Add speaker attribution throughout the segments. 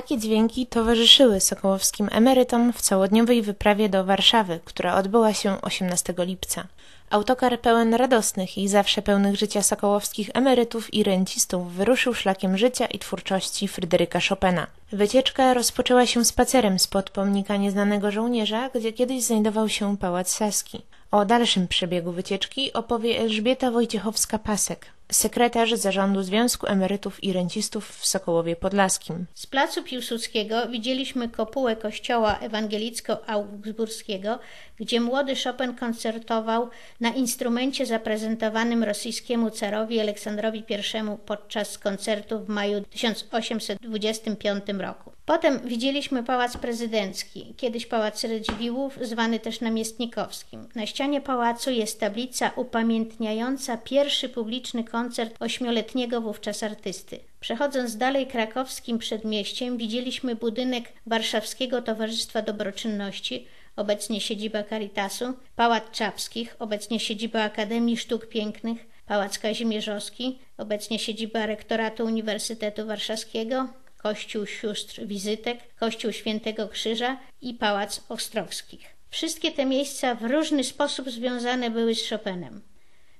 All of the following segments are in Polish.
Speaker 1: Takie dźwięki towarzyszyły sokołowskim emerytom w całodniowej wyprawie do Warszawy, która odbyła się 18 lipca. Autokar pełen radosnych i zawsze pełnych życia sokołowskich emerytów i rencistów wyruszył szlakiem życia i twórczości Fryderyka Chopina. Wycieczka rozpoczęła się spacerem spod pomnika nieznanego żołnierza, gdzie kiedyś znajdował się Pałac Saski. O dalszym przebiegu wycieczki opowie Elżbieta Wojciechowska-Pasek, sekretarz zarządu Związku Emerytów i Rencistów w Sokołowie Podlaskim.
Speaker 2: Z placu Piłsudskiego widzieliśmy kopułę kościoła ewangelicko-augsburskiego, gdzie młody Chopin koncertował na instrumencie zaprezentowanym rosyjskiemu carowi Aleksandrowi I podczas koncertu w maju 1825 roku. Potem widzieliśmy Pałac Prezydencki, kiedyś Pałac Radziwiłłów, zwany też Namiestnikowskim. Na ścianie pałacu jest tablica upamiętniająca pierwszy publiczny koncert ośmioletniego wówczas artysty. Przechodząc dalej krakowskim przedmieściem, widzieliśmy budynek Warszawskiego Towarzystwa Dobroczynności, obecnie siedziba Caritasu, Pałac Czapskich, obecnie siedziba Akademii Sztuk Pięknych, Pałac Kazimierzowski, obecnie siedziba Rektoratu Uniwersytetu Warszawskiego, Kościół Sióstr Wizytek, Kościół Świętego Krzyża i Pałac Ostrowskich. Wszystkie te miejsca w różny sposób związane były z Chopinem.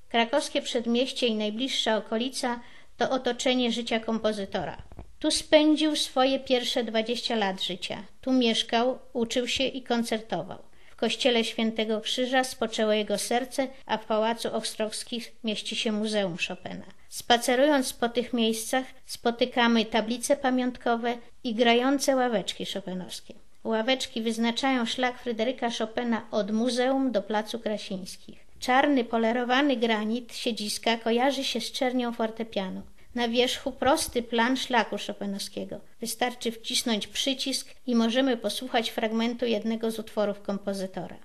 Speaker 2: Krakowskie przedmieście i najbliższa okolica to otoczenie życia kompozytora. Tu spędził swoje pierwsze dwadzieścia lat życia. Tu mieszkał, uczył się i koncertował. Kościele Świętego Krzyża spoczęło jego serce, a w Pałacu Ostrowskich mieści się Muzeum Chopina. Spacerując po tych miejscach spotykamy tablice pamiątkowe i grające ławeczki chopinowskie. Ławeczki wyznaczają szlak Fryderyka Chopina od muzeum do Placu Krasińskich. Czarny polerowany granit siedziska kojarzy się z czernią fortepianu. Na wierzchu prosty plan szlaku chopinowskiego. Wystarczy wcisnąć przycisk i możemy posłuchać fragmentu jednego z utworów kompozytora.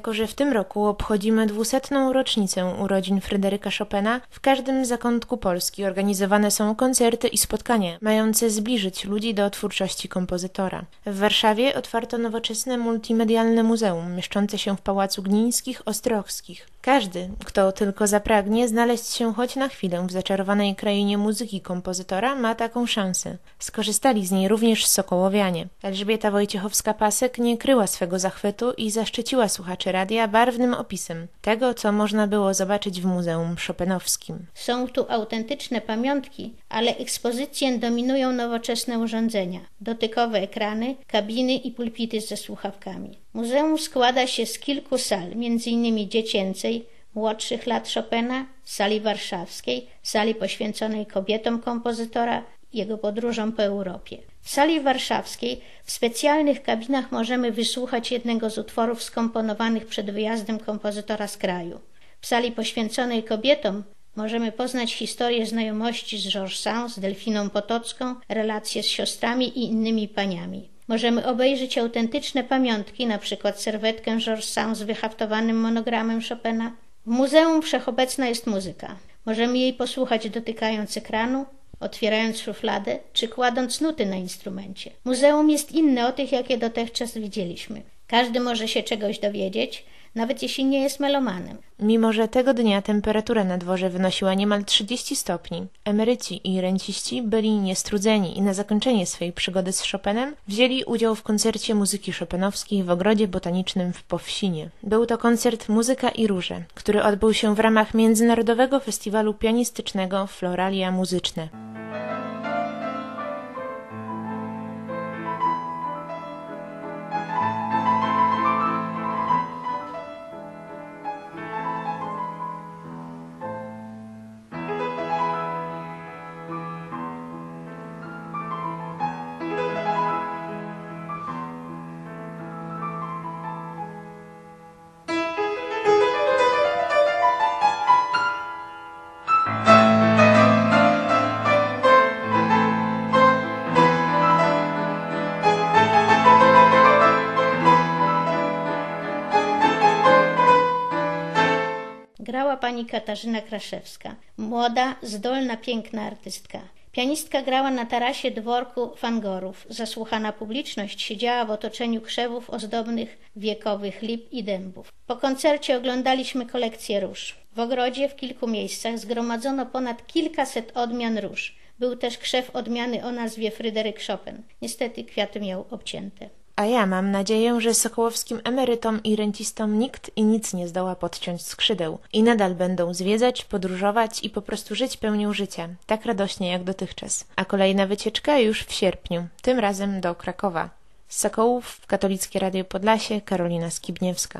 Speaker 1: Jako, że w tym roku obchodzimy dwusetną rocznicę urodzin Fryderyka Chopina, w każdym zakątku Polski organizowane są koncerty i spotkania mające zbliżyć ludzi do twórczości kompozytora. W Warszawie otwarto nowoczesne multimedialne muzeum mieszczące się w Pałacu Gnińskich Ostrowskich. Każdy, kto tylko zapragnie znaleźć się choć na chwilę w zaczarowanej krainie muzyki kompozytora, ma taką szansę. Skorzystali z niej również Sokołowianie. Elżbieta Wojciechowska-Pasek nie kryła swego zachwytu i zaszczyciła słuchaczy radia barwnym opisem tego, co można było zobaczyć w Muzeum Chopinowskim.
Speaker 2: Są tu autentyczne pamiątki, ale ekspozycję dominują nowoczesne urządzenia, dotykowe ekrany, kabiny i pulpity ze słuchawkami. Muzeum składa się z kilku sal, m.in. dziecięcej, młodszych lat Chopina, sali warszawskiej, sali poświęconej kobietom kompozytora, jego podróżom po Europie. W sali warszawskiej w specjalnych kabinach możemy wysłuchać jednego z utworów skomponowanych przed wyjazdem kompozytora z kraju. W sali poświęconej kobietom możemy poznać historię znajomości z Georges Sand, z Delfiną Potocką, relacje z siostrami i innymi paniami. Możemy obejrzeć autentyczne pamiątki, na przykład serwetkę Georges Sand z wyhaftowanym monogramem Chopina. W muzeum wszechobecna jest muzyka. Możemy jej posłuchać dotykając ekranu, otwierając szufladę czy kładąc nuty na instrumencie. Muzeum jest inne od tych, jakie dotychczas widzieliśmy. Każdy może się czegoś dowiedzieć, nawet jeśli nie jest melomanem.
Speaker 1: Mimo, że tego dnia temperatura na dworze wynosiła niemal 30 stopni, emeryci i renciści byli niestrudzeni i na zakończenie swojej przygody z Chopinem wzięli udział w koncercie muzyki chopinowskiej w ogrodzie botanicznym w Powsinie. Był to koncert Muzyka i Róże, który odbył się w ramach Międzynarodowego Festiwalu Pianistycznego Floralia Muzyczne.
Speaker 2: Grała pani Katarzyna Kraszewska, młoda, zdolna, piękna artystka. Pianistka grała na tarasie dworku Fangorów. Zasłuchana publiczność siedziała w otoczeniu krzewów ozdobnych wiekowych lip i dębów. Po koncercie oglądaliśmy kolekcję róż. W ogrodzie w kilku miejscach zgromadzono ponad kilkaset odmian róż. Był też krzew odmiany o nazwie Fryderyk Chopin. Niestety kwiaty miał obcięte.
Speaker 1: A ja mam nadzieję, że sokołowskim emerytom i rencistom nikt i nic nie zdoła podciąć skrzydeł i nadal będą zwiedzać, podróżować i po prostu żyć pełnią życia, tak radośnie jak dotychczas. A kolejna wycieczka już w sierpniu, tym razem do Krakowa. Z Sokołów Katolickie Radio Podlasie Karolina Skibniewska.